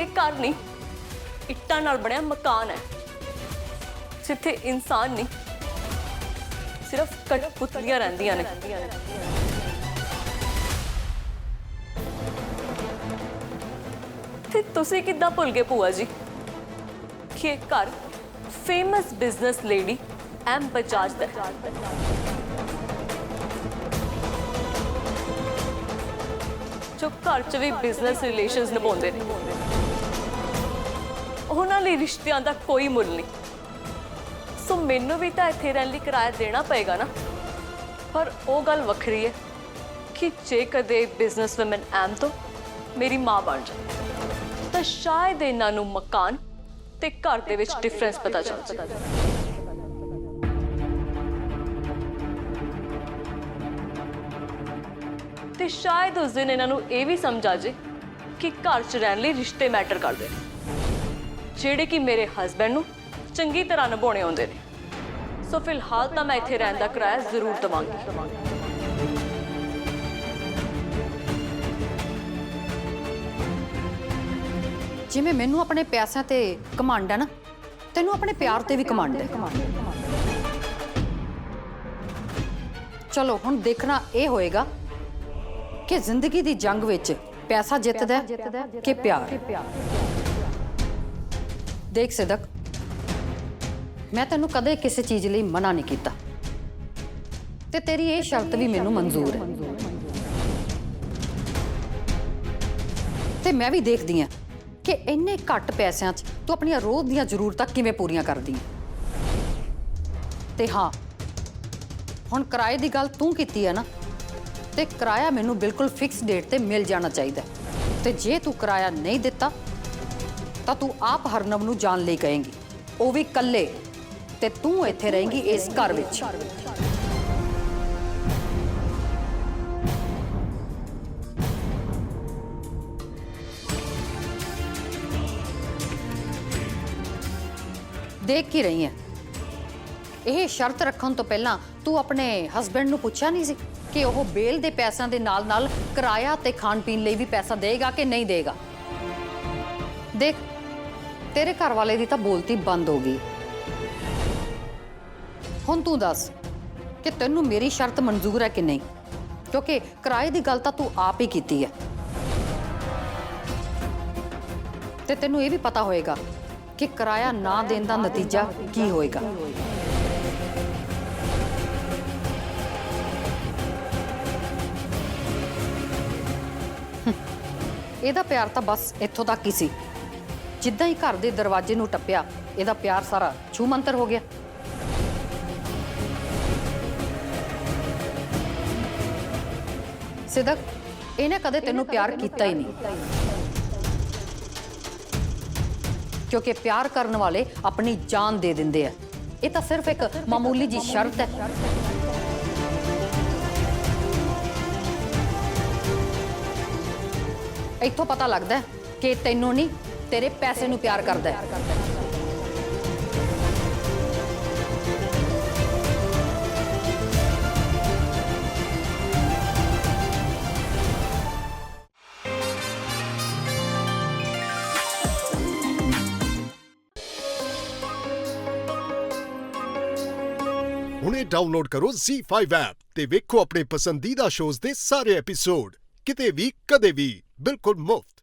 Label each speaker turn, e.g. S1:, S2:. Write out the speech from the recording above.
S1: ਇਹ ਘਰ ਨਹੀਂ। ਇੱਟਾਂ ਨਾਲ ਬਣਿਆ ਮਕਾਨ ਹੈ। ਜਿੱਥੇ ਇਨਸਾਨ ਨਹੀਂ। ਸਿਰਫ ਕਠਪੁਤਲੀਆਂ ਰਹਿੰਦੀਆਂ ਨੇ। ਤੇ ਤੁਸੀਂ ਕਿੱਦਾਂ ਭੁੱਲ ਗਏ ਭੂਆ ਜੀ? ਕਿ ਇਹ ਘਰ famous business lady M Bajaj ਦਾ ਜੋ ਘਰ 'ਚ ਵੀ ਬਿਜ਼ਨਸ ਰਿਲੇਸ਼ਨਸ ਨਿਭਾਉਂਦੇ ਨੇ। ਉਹਨਾਂ ਲਈ ਰਿਸ਼ਤਿਆਂ ਦਾ ਕੋਈ ਮੁੱਲ ਨਹੀਂ। ਸੋ ਮੈਨੂੰ ਵੀ ਤਾਂ ਇੱਥੇ ਰਹਿਣ ਲਈ ਕਿਰਾਇਆ ਦੇਣਾ ਪਏਗਾ ਨਾ। ਪਰ ਉਹ ਗੱਲ ਵੱਖਰੀ ਹੈ ਕਿ ਜੇ ਕਦੇ ਬਿਜ਼ਨਸ ਵੂਮਨ ਐਮ ਤੋਂ ਮੇਰੀ ਮਾਂ ਬਣ ਜਾਏ ਤਾਂ ਸ਼ਾਇਦ ਇਹਨਾਂ ਨੂੰ ਮਕਾਨ ਤੇ ਘਰ ਦੇ ਵਿੱਚ ਡਿਫਰੈਂਸ ਪਤਾ ਚੱਲ ਜਾਏ ਤੇ ਸ਼ਾਇਦ ਉਸ ਦਿਨ ਇਹਨਾਂ ਨੂੰ ਇਹ ਵੀ ਸਮਝ ਆ ਜੇ ਕਿ ਘਰ 'ਚ ਰਹਿਣ ਲਈ ਰਿਸ਼ਤੇ ਮੈਟਰ ਕਰਦੇ ਨੇ। ਜਿਹੜੇ ਕਿ ਮੇਰੇ ਹਸਬੰਡ ਨੂੰ ਚੰਗੀ ਤਰ੍ਹਾਂ ਨਿਭਾਉਣੇ ਆਉਂਦੇ ਨੇ। ਸੋ ਫਿਲਹਾਲ ਤਾਂ ਮੈਂ ਇੱਥੇ ਰਹਿਣ ਦਾ ਕਿਰਾਇਆ ਜ਼ਰੂਰ ਦਵਾਂਗੀ।
S2: ਜਿਵੇਂ ਮੈਨੂੰ ਆਪਣੇ ਪੈਸਿਆਂ ਤੇ ਕਮਾਂਡ ਹੈ ਨਾ, ਤੈਨੂੰ ਆਪਣੇ ਪਿਆਰ ਤੇ ਵੀ ਕਮਾਂਡ ਹੈ ਚਲੋ, ਹੁਣ ਦੇਖਣਾ ਇਹ ਹੋਏਗਾ ਕਿ ਜ਼ਿੰਦਗੀ ਦੀ ਜੰਗ ਵਿੱਚ ਪੈਸਾ ਜਿੱਤਦਾ ਹੈ ਕਿ ਪਿਆਰ? ਦੇਖ ਸਿਦਕ, ਮੈਂ ਤੈਨੂੰ ਕਦੇ ਕਿਸੇ ਚੀਜ਼ ਲਈ ਮਨਾ ਨਹੀਂ ਕੀਤਾ। ਤੇ ਤੇਰੀ ਇਹ ਸ਼ਰਤ ਵੀ ਮੈਨੂੰ ਮਨਜ਼ੂਰ ਹੈ। ਤੇ ਮੈਂ ਵੀ ਦੇਖਦੀ ਆ ਕਿ ਇੰਨੇ ਘੱਟ ਪੈਸਿਆਂ 'ਚ ਤੂੰ ਆਪਣੀਆਂ ਰੋਜ਼ ਦੀਆਂ ਜ਼ਰੂਰਤਾਂ ਕਿਵੇਂ ਪੂਰੀਆਂ ਕਰਦੀ ਹੈ। ਤੇ ਹਾਂ, ਹੁਣ ਕਿਰਾਏ ਦੀ ਗੱਲ ਤੂੰ ਕੀਤੀ ਹੈ ਨਾ, ਤੇ ਕਿਰਾਇਆ ਮੈਨੂੰ ਬਿਲਕੁਲ ਫਿਕਸ ਡੇਟ ਤੇ ਮਿਲ ਜਾਣਾ ਚਾਹੀਦਾ ਤੇ ਜੇ ਤੂੰ ਕਿਰਾਇਆ ਨਹੀਂ ਦਿੱਤਾ ਤਾਂ ਤੂੰ ਆਪ ਹਰਨਮ ਨੂੰ ਜਾਣ ਲਈ ਕਹੇਂਗੀ। ਉਹ ਵੀ ਇਕੱਲੇ, ਤੇ ਤੂੰ ਇੱਥੇ ਰਹੇਂਗੀ ਇਸ ਘਰ ਵਿੱਚ। ਦੇਖ ਕੀ ਰਹੀ ਹੈ। ਇਹ ਸ਼ਰਤ ਰੱਖਣ ਤੋਂ ਪਹਿਲਾਂ ਤੂੰ ਆਪਣੇ ਹਸਬੰਡ ਨੂੰ ਪੁੱਛਿਆ ਨਹੀਂ ਸੀ ਕਿ ਉਹ ਬੇਲ ਦੇ ਪੈਸਿਆਂ ਦੇ ਨਾਲ-ਨਾਲ ਕਿਰਾਇਆ ਤੇ ਖਾਣ ਪੀਣ ਲਈ ਵੀ ਪੈਸਾ ਦੇਗਾ ਕਿ ਨਹੀਂ ਦੇਗਾ? ਦੇਖ ਤੇਰੇ ਘਰ ਵਾਲੇ ਦੀ ਤਾਂ ਬੋਲਤੀ ਬੰਦ ਹੋ ਗਈ। ਹੁਣ ਤੂੰ ਦੱਸ ਕਿ ਤੈਨੂੰ ਮੇਰੀ ਸ਼ਰਤ ਮਨਜ਼ੂਰ ਹੈ ਕਿ ਨਹੀਂ? ਕਿਉਂਕਿ ਕਿਰਾਏ ਦੀ ਗੱਲ ਤਾਂ ਤੂੰ ਆਪ ਹੀ ਕੀਤੀ ਹੈ। ਤੇ ਤੈਨੂੰ ਇਹ ਵੀ ਪਤਾ ਹੋਏਗਾ ਕਿ ਕਿਰਾਇਆ ਨਾ ਦੇਣ ਦਾ ਨਤੀਜਾ ਕੀ ਹੋਏਗਾ। ਇਹਦਾ ਪਿਆਰ ਤਾਂ ਬਸ ਇੱਥੋਂ ਤੱਕ ਹੀ ਸੀ। ਜਿੱਦਾਂ ਹੀ ਘਰ ਦੇ ਦਰਵਾਜ਼ੇ ਨੂੰ ਟੱਪਿਆ ਇਹਦਾ ਪਿਆਰ ਸਾਰਾ ਛੂ ਮੰਤਰ ਹੋ ਗਿਆ। ਸਿਦਕ ਇਹਨੇ ਕਦੇ ਤੈਨੂੰ ਪਿਆਰ ਕੀਤਾ ਹੀ ਨਹੀਂ। ਕਿਉਂਕਿ ਪਿਆਰ ਕਰਨ ਵਾਲੇ ਆਪਣੀ ਜਾਨ ਦੇ ਦਿੰਦੇ ਆ। ਇਹ ਤਾਂ ਸਿਰਫ ਇੱਕ ਮਾਮੂਲੀ ਜੀ ਸ਼ਰਤ ਹੈ। ਇੱਥੋਂ ਪਤਾ ਲੱਗਦਾ ਕਿ ਤੈਨੂੰ ਨਹੀਂ ਤੇਰੇ ਪੈਸੇ ਨੂੰ ਪਿਆਰ ਕਰਦਾ ਹੈ।
S3: ਹੁਣੇ ਡਾਊਨਲੋਡ ਕਰੋ Z5 ਐਪ ਤੇ ਵੇਖੋ ਆਪਣੇ ਪਸੰਦੀਦਾ ਸ਼ੋਜ਼ ਦੇ ਸਾਰੇ ਐਪੀਸੋਡ ਕਿਤੇ ਵੀ, ਕਦੇ ਵੀ, ਬਿਲਕੁਲ ਮੁਫਤ।